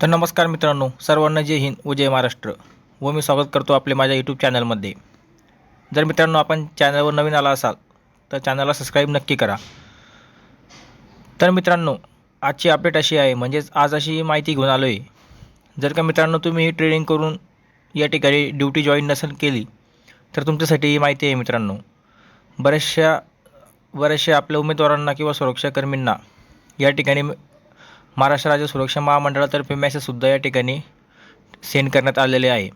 तर नमस्कार मित्रांनो सर्वांना जय हिंद व जय महाराष्ट्र. व मी स्वागत करतो आपले माझ्या यूट्यूब चॅनलमध्ये जर मित्रांनो आपण चॅनलवर नवीन आला असाल तर चॅनलला सबस्क्राईब नक्की करा. तर मित्रांनो आजची अपडेट अशी आहे म्हणजेच आज अशी माहिती घेऊन आलो आहे जर का मित्रांनो तुम्ही ट्रेनिंग करून या ठिकाणी ड्युटी जॉईन नसेल केली तर तुमच्यासाठी ही माहिती आहे मित्रांनो. बऱ्याचशा बऱ्याचशा आपल्या उमेदवारांना किंवा सुरक्षाकर्मींना या ठिकाणी महाराष्ट्र राज्य सुरक्षा महामंडळातर्फे मेसेजसुद्धा या ठिकाणी सेंड करण्यात आलेले आहे.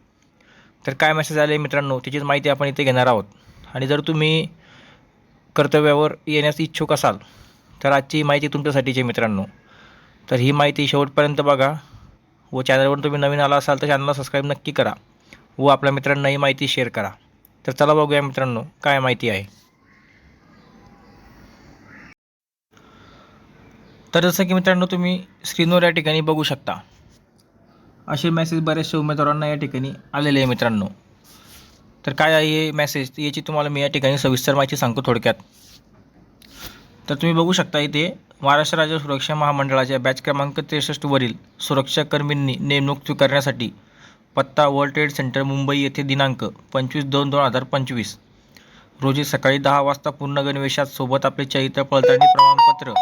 तर काय मेसेज आले मित्रांनो? त्याचीच माहिती आपण इथे घेणार आहोत. आणि जर तुम्ही कर्तव्यावर येण्यास इच्छुक असाल तर आजची माहिती तुमच्यासाठीची आहे मित्रांनो. तर ही माहिती शेवटपर्यंत बघा. व चॅनलवर तुम्ही नवीन आला असाल तर चॅनलला सबस्क्राईब नक्की करा. व आपल्या मित्रांना ही माहिती शेअर करा. तर चला बघूया मित्रांनो काय माहिती आहे. तर जसं की मित्रांनो तुम्ही स्क्रीनवर या ठिकाणी बघू शकता. असे मेसेज बरेचसे उमेदवारांना या ठिकाणी आलेले आहे मित्रांनो. तर काय आहे हे मेसेज याची तुम्हाला मी या ठिकाणी सविस्तर माहिती सांगतो थोडक्यात. तर तुम्ही बघू शकता इथे महाराष्ट्र राज्य सुरक्षा महामंडळाच्या बॅच क्रमांक त्रेसष्टवरील सुरक्षाकर्मींनी नेमणूक स्वीकारण्यासाठी पत्ता वर्ल्ड ट्रेड सेंटर मुंबई येथे दिनांक पंचवीस दोन दोन हजार पंचवीस. रोजी सकाळी दहा वाजता पूर्ण गणवेशात सोबत आपले चरित्र पडताळणी प्रमाणपत्र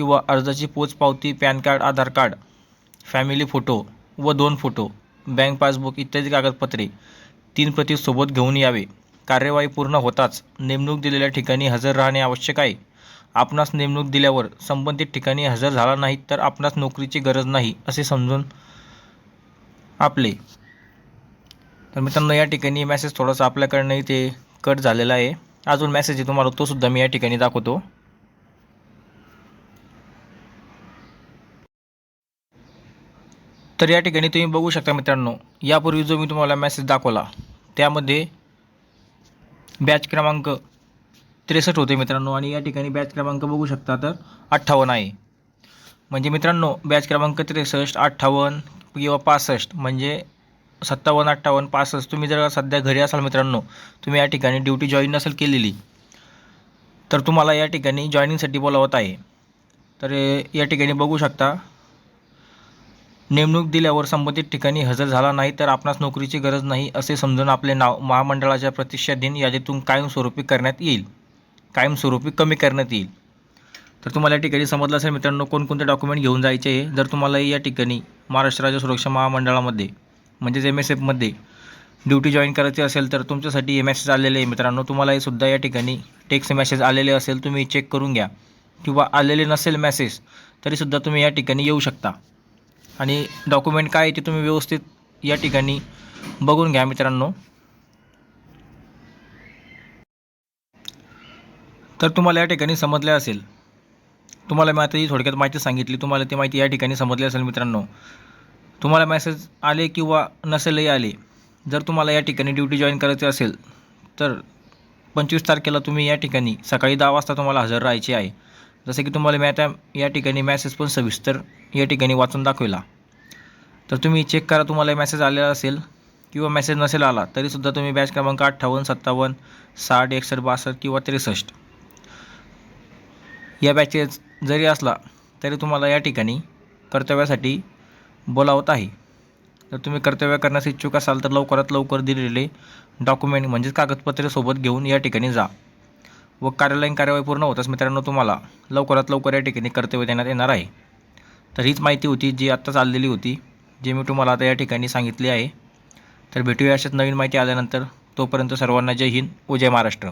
किंवा अर्जाची पोचपावती PAN card Aadhaar card family photo व दोन फोटो बँक पासबुक इत्यादी कागदपत्रे तीन प्रती सोबत घेऊन यावे. कार्यवाही पूर्ण होताच नेमणूक दिलेल्या ठिकाणी हजर राहणे आवश्यक आहे. आपणास नेमणूक दिल्यावर संबंधित ठिकाणी हजर झाला नाहीत तर आपणास नोकरीची गरज नाही असे समजून आपले. तर मित्रांनो या ठिकाणी मेसेज थोडासा आपल्याकडनं इथे कट झालेला आहे. अजून मेसेज आहे तुम्हाला तोसुद्धा मी या ठिकाणी दाखवतो. तर या ठिकाणी तुम्ही बघू शकता मित्रांनो यापूर्वी जो मी तुम्हाला मेसेज दाखवला त्यामध्ये बॅच क्रमांक त्रेसष्ट होते मित्रांनो आणि या ठिकाणी बॅच क्रमांक बघू शकता तर अठ्ठावन्न आहे. म्हणजे मित्रांनो बॅच क्रमांक त्रेसष्ट अठ्ठावन्न किंवा पासष्ट म्हणजे सत्तावन्न अठ्ठावन्न पासष्ट तुम्ही जर सध्या घरी असाल मित्रांनो तुम्ही या ठिकाणी ड्युटी जॉईन नसेल केलेली तर तुम्हाला या ठिकाणी जॉईनिंगसाठी बोलावत आहे. तर या ठिकाणी बघू शकता नेमणूक दिल्यावर संबंधित ठिकाणी हजर झाला नाही तर आपणास नोकरीची गरज नाही असे समजून आपले नाव महामंडळाच्या प्रतिष्ठा दिन यादीतून कायमस्वरूपी करण्यात येईल. कायमस्वरूपी कमी करण्यात येईल. तर तुम्हाला या ठिकाणी समजलं असेल मित्रांनो कोणकोणते डॉक्युमेंट घेऊन जायचे आहे जर तुम्हाला या ठिकाणी महाराष्ट्र राज्य सुरक्षा महामंडळामध्ये म्हणजेच एम एस एफमध्ये ड्युटी जॉईन करायची असेल तर तुमच्यासाठी हे मेसेज आलेले आहे मित्रांनो. तुम्हाला हे सुद्धा या ठिकाणी टेक्स्ट मेसेज आलेले असेल तुम्ही चेक करून घ्या. किंवा आलेले नसेल मेसेज तरीसुद्धा तुम्ही या ठिकाणी येऊ शकता. आणि डॉक्युमेंट काय आहे ते तुम्ही व्यवस्थित या ठिकाणी बघून घ्या मित्रांनो. तर तुम्हाला या ठिकाणी समजले असेल. तुम्हाला मी आता ही थोडक्यात माहिती सांगितली तुम्हाला ती माहिती या ठिकाणी समजली असेल मित्रांनो. तुम्हाला मेसेज आले किंवा नसेलही आले जर तुम्हाला या ठिकाणी ड्युटी जॉईन करायची असेल तर पंचवीस तारखेला तुम्ही या ठिकाणी सकाळी दहा वाजता तुम्हाला हजर राहायचे आहे. जसं की तुम्हाला मी आता या ठिकाणी मॅसेज पण सविस्तर या ठिकाणी वाचून दाखविला. तर तुम्ही चेक करा तुम्हाला मेसेज आलेला असेल किंवा मेसेज नसेल आला तरीसुद्धा तुम्ही बॅच क्रमांक अठ्ठावन्न सत्तावन्न साठ एकसष्ट बासष्ट किंवा त्रेसष्ट. या बॅचेस जरी असला तरी तुम्हाला या ठिकाणी कर्तव्यासाठी बोलावत आहे. जर तुम्ही कर्तव्य करण्यास इच्छुक असाल तर लवकरात लवकर दिलेले डॉक्युमेंट म्हणजेच कागदपत्रे सोबत घेऊन या ठिकाणी जा. व कार्यालयीन कार्यवाही पूर्ण होताच मित्रांनो तुम्हाला लवकरात लवकर या ठिकाणी कर्तव्य देण्यात येणार आहे. तर हीच माहिती होती जी आत्ता चाललेली होती जी मी तुम्हाला आता या ठिकाणी सांगितली आहे. तर भेटूया अशाच नवीन माहिती आल्यानंतर. तोपर्यंत सर्वांना जय हिंद व जय महाराष्ट्र.